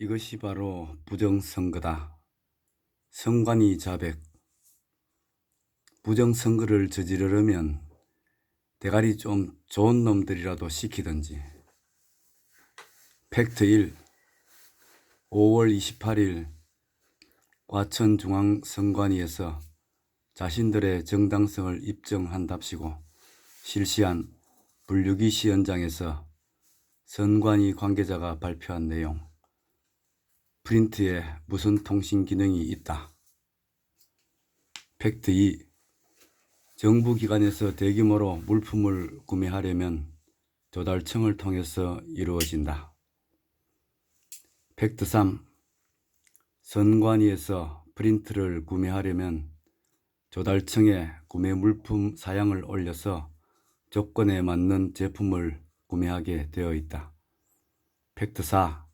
이것이 바로 부정선거다. 선관위 자백. 부정선거를 저지르려면 대가리 좀 좋은 놈들이라도 시키든지. 팩트 1. 5월 28일 과천중앙선관위에서 자신들의 정당성을 입증한답시고 실시한 분류기 시연장에서 선관위 관계자가 발표한 내용. 프린트에 무슨 통신 기능이 있다. 팩트 2. 정부 기관에서 대규모로 물품을 구매하려면 조달청을 통해서 이루어진다. 팩트 3. 선관위에서 프린트를 구매하려면 조달청에 구매 물품 사양을 올려서 조건에 맞는 제품을 구매하게 되어 있다. 팩트 4.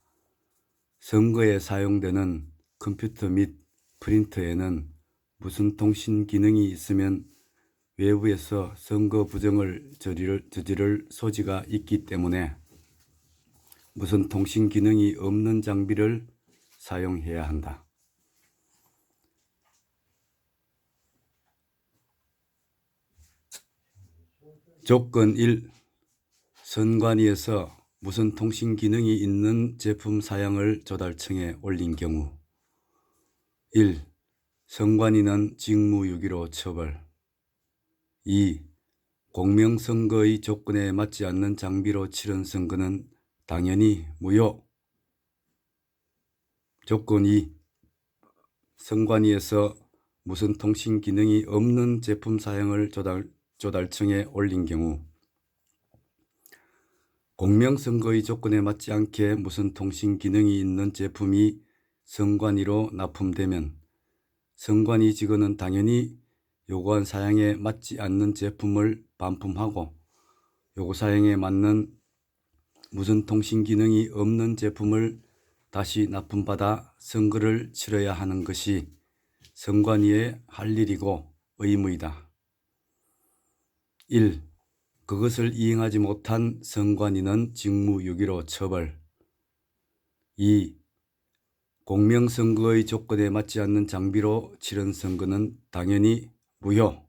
선거에 사용되는 컴퓨터 및 프린터에는 무슨 통신 기능이 있으면 외부에서 선거 부정을 저지를, 저지를 소지가 있기 때문에 무슨 통신 기능이 없는 장비를 사용해야 한다. 조건 1. 선관위에서 무슨 통신 기능이 있는 제품 사양을 조달청에 올린 경우 1. 선관위는 직무유기로 처벌 2. 공명선거의 조건에 맞지 않는 장비로 치른 선거는 당연히 무효 조건 2. 선관위에서 무슨 통신 기능이 없는 제품 사양을 조달, 조달청에 올린 경우 공명선거의 조건에 맞지 않게 무슨 통신 기능이 있는 제품이 선관위로 납품되면 선관위 직원은 당연히 요구한 사양에 맞지 않는 제품을 반품하고 요구 사양에 맞는 무슨 통신 기능이 없는 제품을 다시 납품받아 선거를 치러야 하는 것이 선관위의 할 일이고 의무이다. 1. 그것을 이행하지 못한 선관위는 직무유기로 처벌 2. 공명선거의 조건에 맞지 않는 장비로 치른 선거는 당연히 무효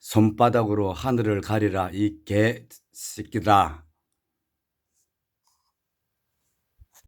손바닥으로 하늘을 가리라 이 개새끼다